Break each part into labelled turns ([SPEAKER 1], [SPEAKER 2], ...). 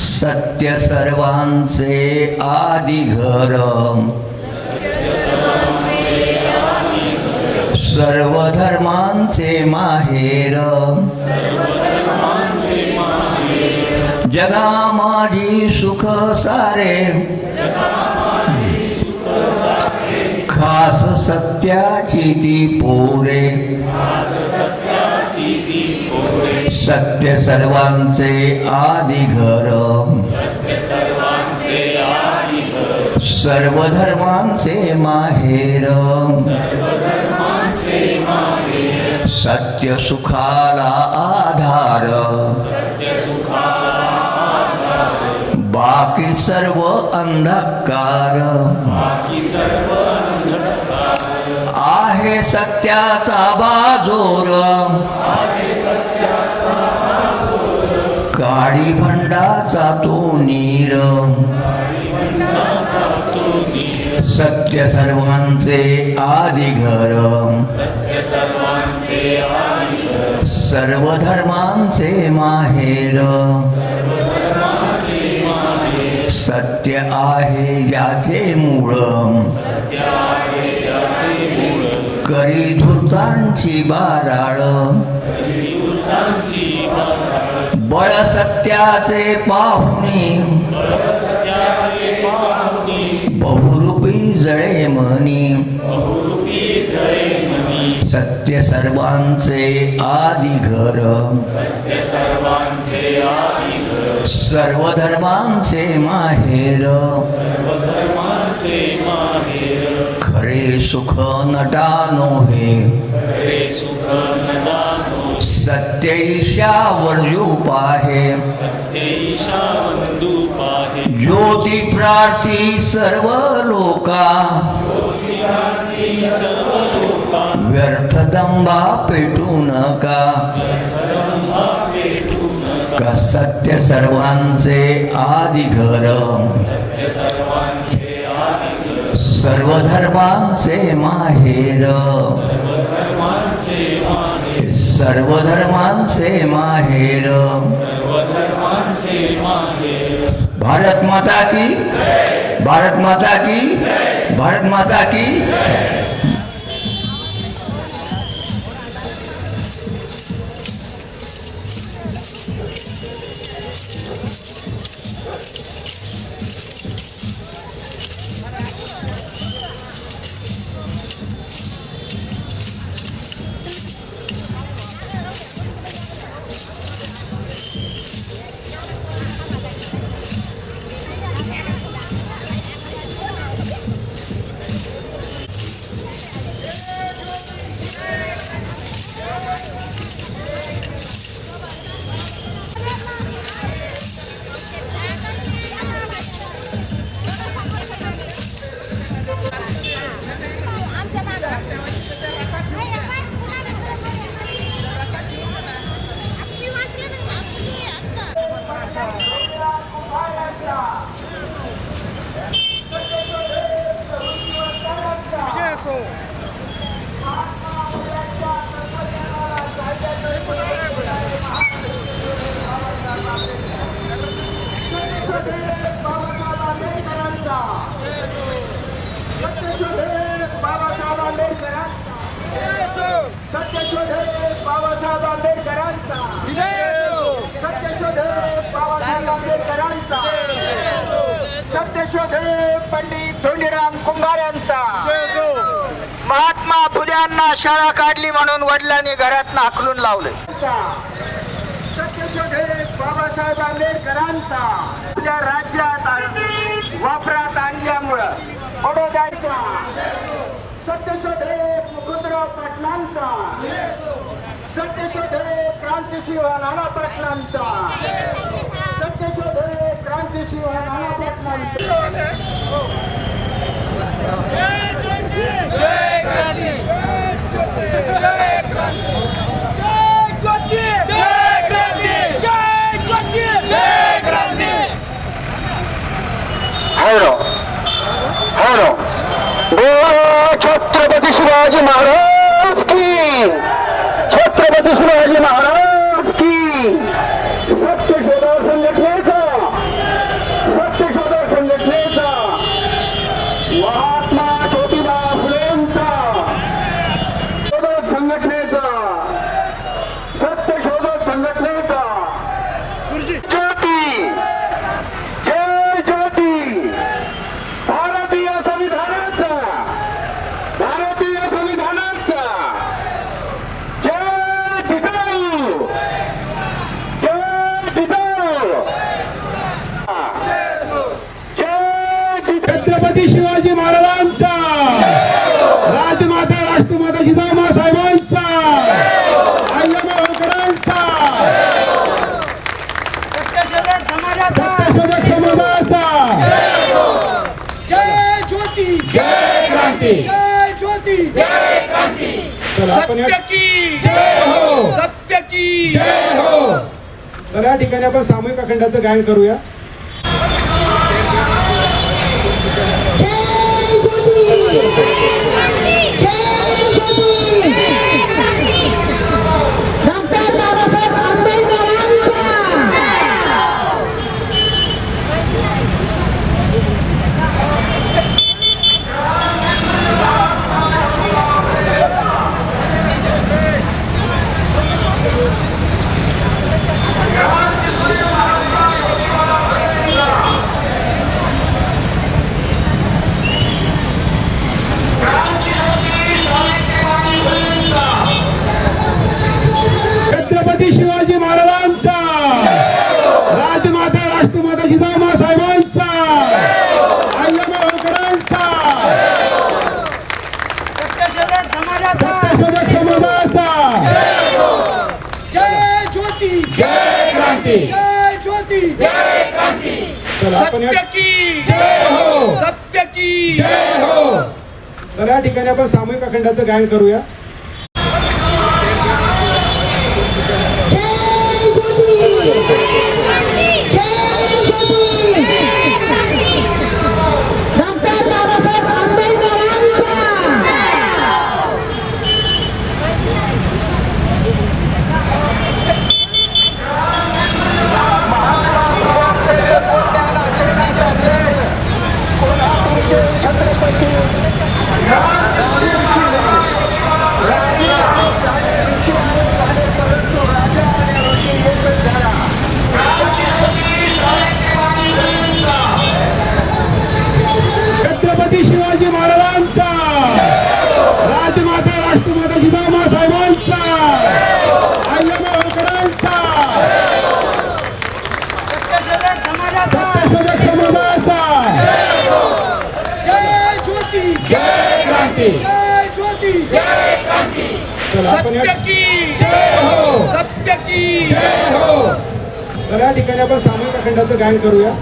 [SPEAKER 1] सत्य सर्वांचे आदि घर सर्व धर्मांचे माहेर जगा माझी सुख सारे. खास सत्याची ती पोरे. सत्य सर्वांचे आदि घर. सर्व धर्मांचे माहेर. सत्य सुखाला आधार. बाकी सर्व अंधकार. आहे सत्याचा बाजोर. वाडी भंडाचा तो नीर. सत्य सर्वांचे आदि घर. सर्व धर्मांचे माहेर. सत्य आहे ज्याचे मूळ. करी धृतांची बाराळ. बळ सत्याचे पाहुणे. बहुरूपी जळे म्हणी सत्य सर्वांचे आदि घर. सर्व धर्मांचे माहेर. खरे सुख नटानो हे सत्य ईशावर रूप आहे। ज्योती प्रार्थी सर्व लोका व्यर्थ दंबा पेटू नका। का सत्य सर्वांचे आदि घर। सर्व धर्मांचे माहेर। सर्व धर्मांचे माहेर. भारत माता की भारत माता की भारत माता की
[SPEAKER 2] बाबासाहेब आंबेडकरांचा. सत्यशोधक बाबासाहेब आंबेडकरांचा. सत्यशोधक पंडित धोंडीराम कुंभारांचा महात्मा फुल्यांना शाळा काढली म्हणून वडिलांनी घरात हाकलून लावले. सत्यशोधक बाबासाहेब आंबेडकरांचा. आपल्या राज्यात आण- वापरात आणल्यामुळं बडोद्याचा सत्यशोधक मुकुंदराव पाटलांचा. सत्यशोधक क्रांतिशिव नाना पाटलांचा सत्यशोधक क्रांतिशिव नाना पाटलांचा
[SPEAKER 3] हॅलो हॅलो बोलो छत्रपती शिवाजी महाराज की छत्रपती शिवाजी महाराज की? सत्य शोधक संघटनेचा
[SPEAKER 4] सत्य शोधक
[SPEAKER 5] संघटनेचा महात्मा
[SPEAKER 4] ज्योतिबा फुलेंचा
[SPEAKER 6] शोधक संघटनेचा
[SPEAKER 5] सत्य शोधक संघटनेचा
[SPEAKER 4] सत्य की!
[SPEAKER 5] जय हो!
[SPEAKER 4] सत्य की!
[SPEAKER 5] जय हो! तर या ठिकाणी आपण सामूहिक अखंडाचं गायन करूया.
[SPEAKER 7] डॉक्टर
[SPEAKER 4] सत्य की!
[SPEAKER 5] जय हो!
[SPEAKER 4] सत्य की!
[SPEAKER 5] जय हो! तर या ठिकाणी आपण सामूहिक अखंडाचं गायन करूया.
[SPEAKER 7] जय ज्योती जय ज्योती डॉक्टर बाबासाहेब आंबेडकरांचा
[SPEAKER 5] छत्रपती शिवाजी महाराजांचा राजमाता राष्ट्रमाता जिजामा साहेबांचा अय्यमा होळकरांचा
[SPEAKER 6] सत्यशोधक समाजाचा
[SPEAKER 5] सत्यशोधक समाजाचा
[SPEAKER 4] जय ज्योती
[SPEAKER 5] जय क्रांती
[SPEAKER 4] जय ज्योती
[SPEAKER 6] जय क्रांती
[SPEAKER 5] चला आपण या-
[SPEAKER 4] सत्य की
[SPEAKER 5] जय हो
[SPEAKER 4] सत्य की
[SPEAKER 5] जय हो तर या ठिकाणी आपण सामूहिक अखंडाचं गायन करूया.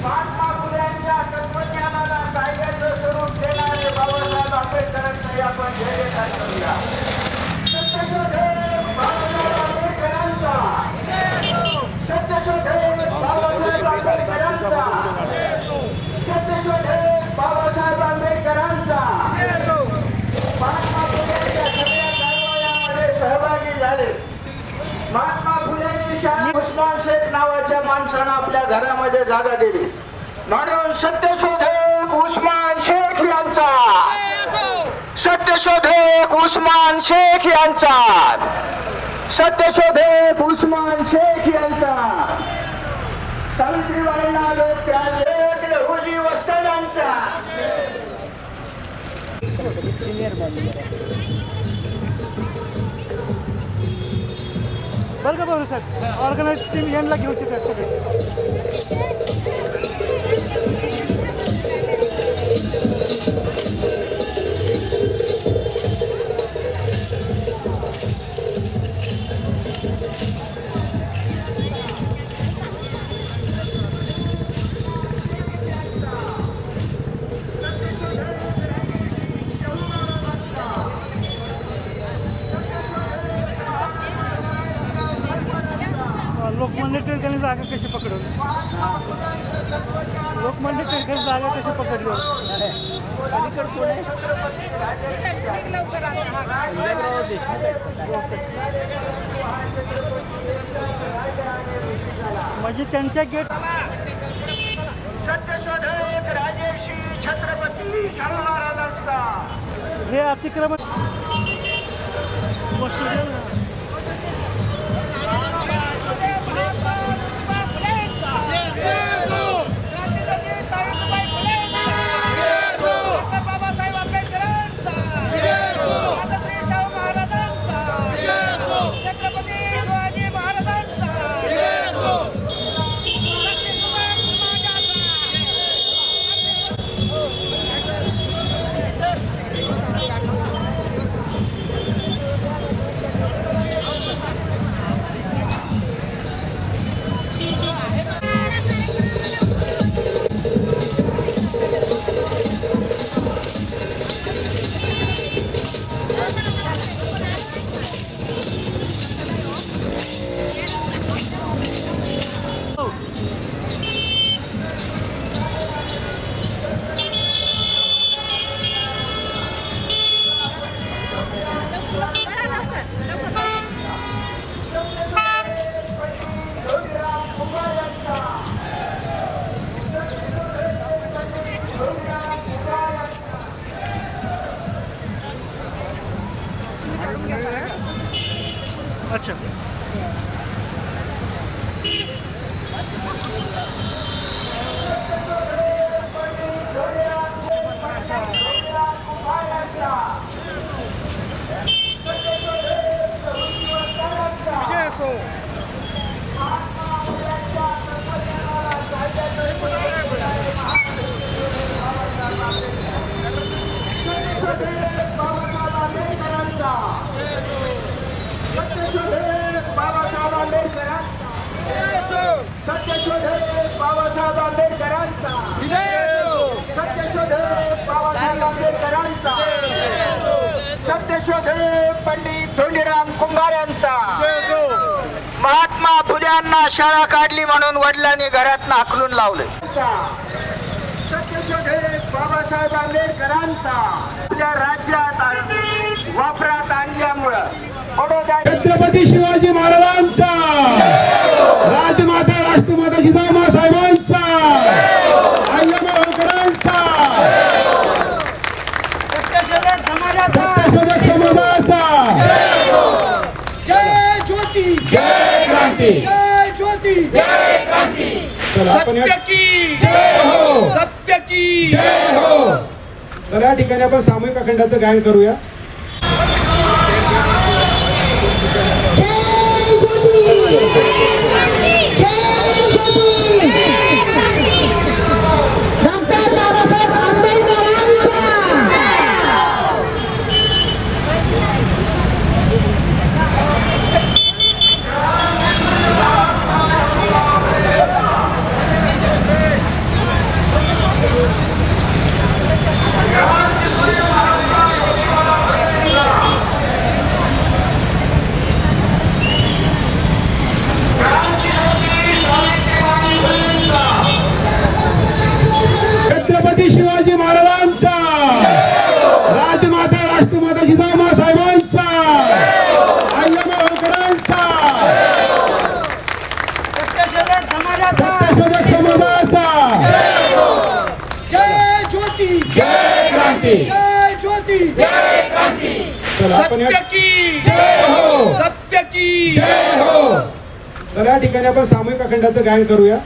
[SPEAKER 2] महात्मा फुल्यांच्या तत्वज्ञानाला कायद्याचं स्वरूप देणारे बाबासाहेब आंबेडकरांचा आपण जयकार करूया सत्यशोधक बाबासाहेब आंबेडकरांचा सत्यशोधक बाबासाहेब आंबेडकरांचा सत्यशोधक बाबासाहेब आंबेडकरांचा महात्मा फुल्यांच्या सगळ्या चळवळ्यामध्ये सहभागी झाले महात्मा फुलेंची उस्मान शेख नावाच्या माणसानं आपल्या घरामध्ये जागा दिली. म्हणून सत्यशोधक उस्मान शेख यांचा. सत्यशोधक उस्मान शेख यांचा. सत्यशोधक उस्मान शेख यांचा.
[SPEAKER 8] बरं का बरोबर साहेब. ऑर्गनाईज टीम यांना घेऊ शकते
[SPEAKER 2] टिळकांनी जागा कशी पकडवली लोकमान्य टिळकांनी जागा कशी पकडली? म्हणजे त्यांच्या गेट
[SPEAKER 9] सत्यशोधक राजेशी छत्रपती शाहू महाराजांचा
[SPEAKER 2] हे अतिक्रमण
[SPEAKER 9] करांचा सत्यशोधे पंडित धोंडीराम कुंभार यांचा. महात्मा फुल्यांना शाळा काढली म्हणून वडिलांनी घरात हाकलून लावले. सत्यशोधे बाबासाहेब आंबेडकरांचा. आपल्या राज्यात वापरात आणल्यामुळं
[SPEAKER 5] छत्रपती शिवाजी महाराजांचा. राजमाता राष्ट्रमाता जिजामा साहेबांचा अय्यमा होळकरांचा
[SPEAKER 6] सत्यशोधक समाजाचा
[SPEAKER 5] सत्यशोधक समाजाचा
[SPEAKER 10] जय ज्योती
[SPEAKER 5] जय क्रांती
[SPEAKER 10] जय ज्योती।
[SPEAKER 5] चला आपण या-
[SPEAKER 10] की।
[SPEAKER 5] जय हो।
[SPEAKER 10] सत्य की।
[SPEAKER 5] जय हो। तर या ठिकाणी आपण सामूहिक अखंडाचं गायन करूया.
[SPEAKER 11] जय ज्योती जय ज्योती डॉक्टर बाबासाहेब आंबेडकरांचा
[SPEAKER 5] छत्रपती शिवाजी महाराजांचा राजमाता राष्ट्रमाता जिजामा साहेबांचा अय्यमा होळकरांचा
[SPEAKER 6] सत्यशोधक समाजाचा
[SPEAKER 5] सत्यशोधक समाजाचा
[SPEAKER 10] जय ज्योती
[SPEAKER 5] जय क्रांती
[SPEAKER 10] जय ज्योती
[SPEAKER 5] चला आपण या-
[SPEAKER 10] की
[SPEAKER 5] जय हो
[SPEAKER 10] सत्य की
[SPEAKER 5] जय हो तर या ठिकाणी आपण सामूहिक अखंडाचं गायन करूया?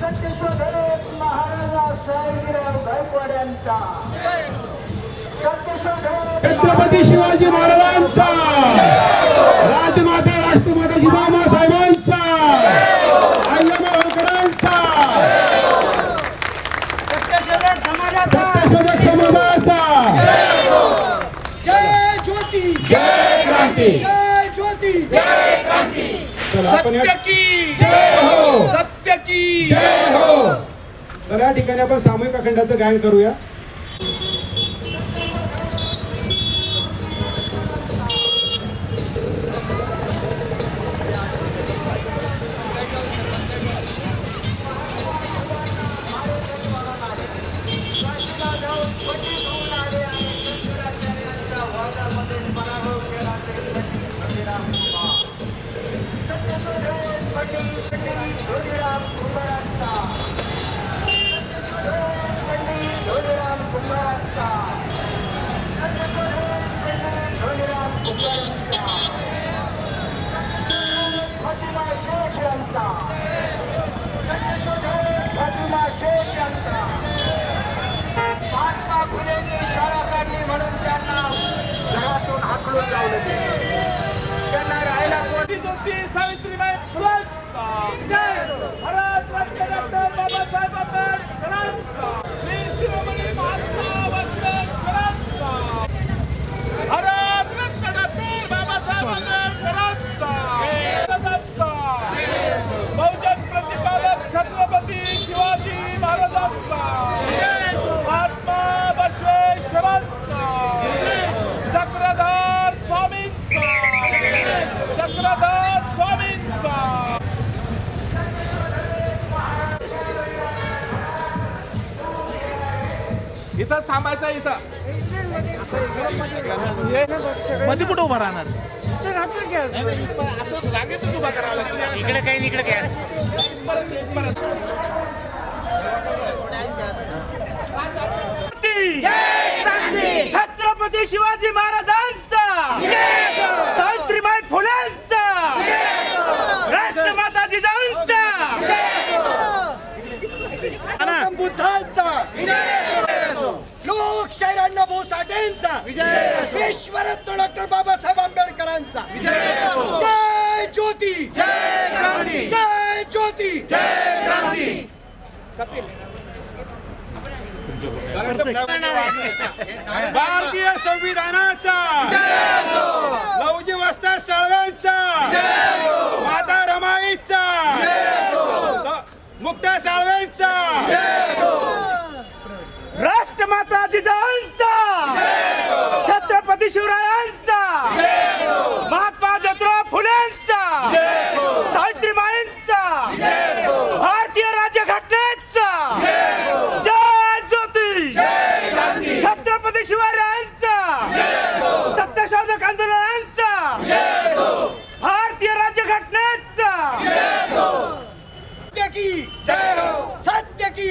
[SPEAKER 9] सत्यशोधक
[SPEAKER 2] महाराजा साहेबराव गायकवाड यांचा
[SPEAKER 5] छत्रपती शिवाजी महाराजांचा. राजमाता राष्ट्रमाता जिजामा साहेबांचा होळकरांचा.
[SPEAKER 6] सत्यशोधक समाजाचा.
[SPEAKER 4] जय ज्योती.
[SPEAKER 5] जय क्रांती.
[SPEAKER 4] जय ज्योती.
[SPEAKER 5] चला, आपण या-
[SPEAKER 4] सत्य की.
[SPEAKER 5] जय हो.
[SPEAKER 4] सत्य की.
[SPEAKER 5] जय हो. तर या ठिकाणी आपण सामूहिक अखंडाचं गायन करूया.
[SPEAKER 2] त्यांना राहायला कोण
[SPEAKER 4] सावित्रीबाई फुलांचा भारत रत्न डॉक्टर बाबासाहेब आंबेडकर. छत्रपती शिवाजी महाराजांचा. सावित्रीबाई फुलेंचा राष्ट्रमाता जिजाऊंचा. गौतम बुद्धांचा. लोकशाहीर अण्णाभाऊ साठेंचा. विश्वरत्न डॉक्टर बाबासाहेब आंबेडकरांचा. जय ज्योती. जय ज्योती
[SPEAKER 5] भारतीय संविधानाचा. लवजी वस्ता साळव्यांचा माता रमाईचा. मुक्ता साळव्यांचा
[SPEAKER 4] राष्ट्रमाता जिजाऊ छत्रपती शिवरायांचा महात्मा ज्योतिराव फुलेंचा सावित्रीबाईंचा भारतीय राज्यघटनेचा जय ज्योती छत्रपती शिवरायांचा सत्यशोधक आंदोलनांचा भारतीय राज्यघटनेचा सत्य की सत्य की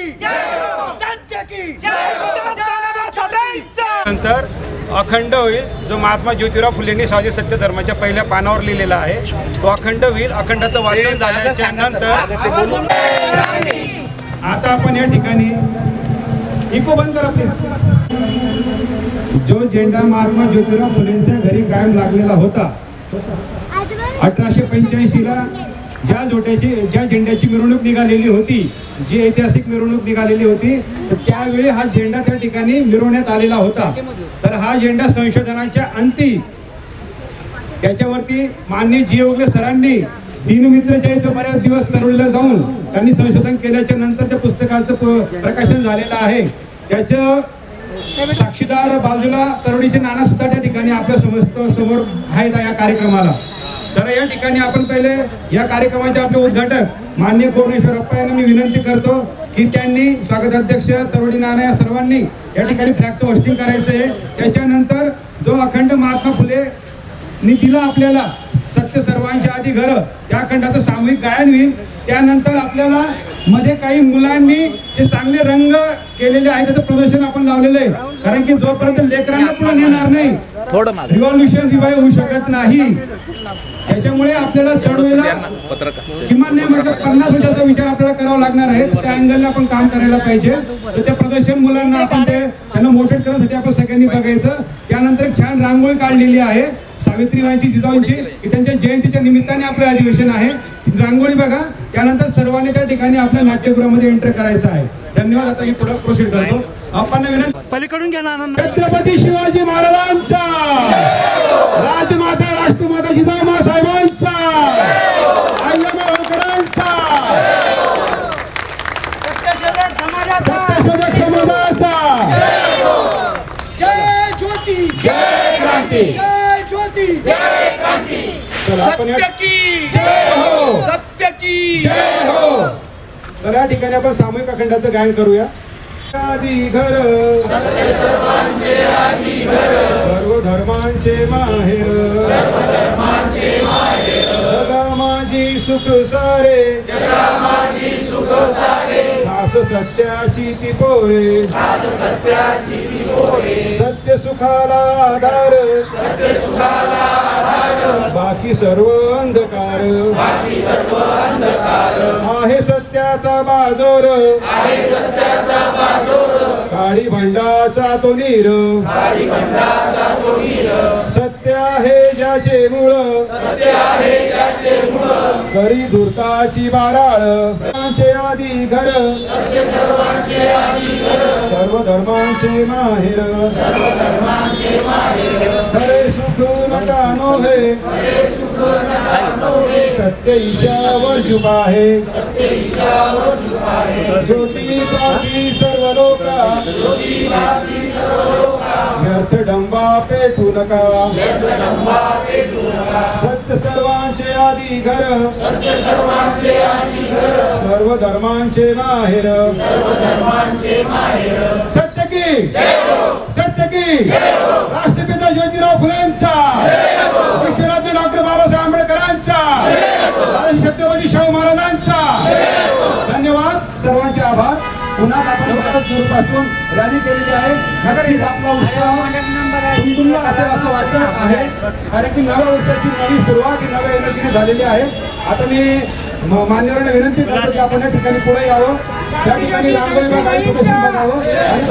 [SPEAKER 4] सत्य की
[SPEAKER 5] नंतर अखंड होईल जो महात्मा ज्योतिराव फुलेंनी सामाजिक सत्य धर्माच्या पहिल्या पानावर लिहिलेला आहे तो अखंड होईल. अखंडाचं वाचन झाल्याच्यानंतर आता आपण या ठिकाणी इको बंद करा प्लीज जो झेंडा महात्मा ज्योतिराव फुलेंच्या घरी कायम लागलेला होता अठराशे पंच्याऐंशी ला ज्या जोट्याची ज्या झेंड्याची मिरवणूक निघालेली होती जी ऐतिहासिक मिरवणूक निघालेली होती तर त्यावेळी हा झेंडा त्या ठिकाणी मिरवण्यात आलेला होता. तर हा झेंडा संशोधनाच्या अंती त्याच्यावरती माननीय जी. ओगले सरांनी दिनमित्र जयचं बऱ्याच दिवस तरुणला जाऊन त्यांनी संशोधन केल्याच्यानंतर त्या पुस्तकाचं प्रकाशन झालेलं आहे. त्याचं साक्षीदार बाजूला तरुणीचे नाना सुद्धा त्या ठिकाणी आपल्या समस्त समोर आहेत या कार्यक्रमाला. तर या ठिकाणी आपण पहिले या कार्यक्रमाचे आपले उद्घाटक मान्य कोरणेश्वरप्पा यांना मी विनंती करतो की त्यांनी स्वागताध्यक्ष तरवडी नाना या सर्वांनी या ठिकाणी फ्लॅगचं होस्टिंग करायचं आहे. त्याच्यानंतर जो अखंड महात्मा फुले दिला आपल्याला सत्य सर्वांच्या आधी घर त्या खंडाचं सामूहिक गायन होईल. त्यानंतर आपल्याला मध्ये काही मुलांनी जे चांगले रंग केलेले आहे त्याचं प्रदर्शन आपण लावलेलं आहे. कारण की जोपर्यंत लेकरांना पुढे नेणार नाही रिव्हॉल्युशन रिवाय होऊ शकत नाही. त्याच्यामुळे आपल्याला चढवलेला किमान नाही म्हटलं पन्नास वर्षाचा विचार आपल्याला करावा लागणार आहे. त्या अँगलने आपण काम करायला पाहिजे. तर त्या प्रदर्शन मुलांना आपण ते त्यांना मोटिवेट करण्यासाठी आपण सगळ्यांनी बघायचं. त्यानंतर एक छान रांगोळी काढलेली आहे. सावित्रीबाईंची जिजाऊंची की त्यांच्या जयंतीच्या निमित्ताने आपलं अधिवेशन आहे. रांगोळी बघा. त्यानंतर सर्वांनी त्या ठिकाणी आपल्या नाट्यगृहामध्ये एंटर करायचं आहे. धन्यवाद. आता मी पुढे प्रोसीड करतो. आपण विनंती
[SPEAKER 8] पलीकडून घ्या आनंद
[SPEAKER 5] छत्रपती शिवाजी महाराजांचा! राजमाता राष्ट्रमाता जिजाऊ साहेबांचा अय्यप्पा होळकरांचा
[SPEAKER 6] सत्यशोधक समाजाचा
[SPEAKER 5] सत्यशोधक समाजाचा
[SPEAKER 4] जय ज्योती
[SPEAKER 5] जय क्रांती
[SPEAKER 4] जय ज्योती
[SPEAKER 5] चला, आपण या-
[SPEAKER 4] सत्य की!
[SPEAKER 5] जय हो!
[SPEAKER 4] सत्य की!
[SPEAKER 5] जय हो! तर या ठिकाणी आपण सामूहिक अखंडाचं गायन करूया. आधी घर. सर्व धर्मांचे माहेर. जगा माझी सुख सारे. खास सत्याची ती पोरे. सत्य सुखाला आधार. बाकी सर्व अंधकार. आहे सत्याचा बाजोर. काळी भंडाचा तो नीर. सत्य आहे ज्याचे मूळ. करी धुरताची बाराळ. सर्वांचे आधी घर. सर्व धर्मांचे माहेर. खरे सुख सत्य ईशावर झुका आहे. ज्योती पाठी सर्व लोका व्यर्थ डंबा पेटू नका सत्य सर्वांचे आधी घर. सर्व धर्मांचे माहेर. सत्य की? सत्य की राष्ट्रपिता ज्योतिराव फुलेंचा विश्वरत्न डॉक्टर बाबासाहेब आंबेडकरांचा राजर्षी छत्रपती शाहू महाराजांचा धन्यवाद सर्वांचे आभार पुन्हा आपण भारत पासून रॅली केलेली आहे. नक्कीच आपला उत्साह. तुमतुमला असेल असं वाटत आहे. कारण की नव्या वर्षाची नवी सुरुवात ही नव्या एनर्जीने झालेली आहे. आता मी मान्यवरांना विनंती करतो की आपण या ठिकाणी पुढे यावं. त्या ठिकाणी रांगोळी बघावं आणि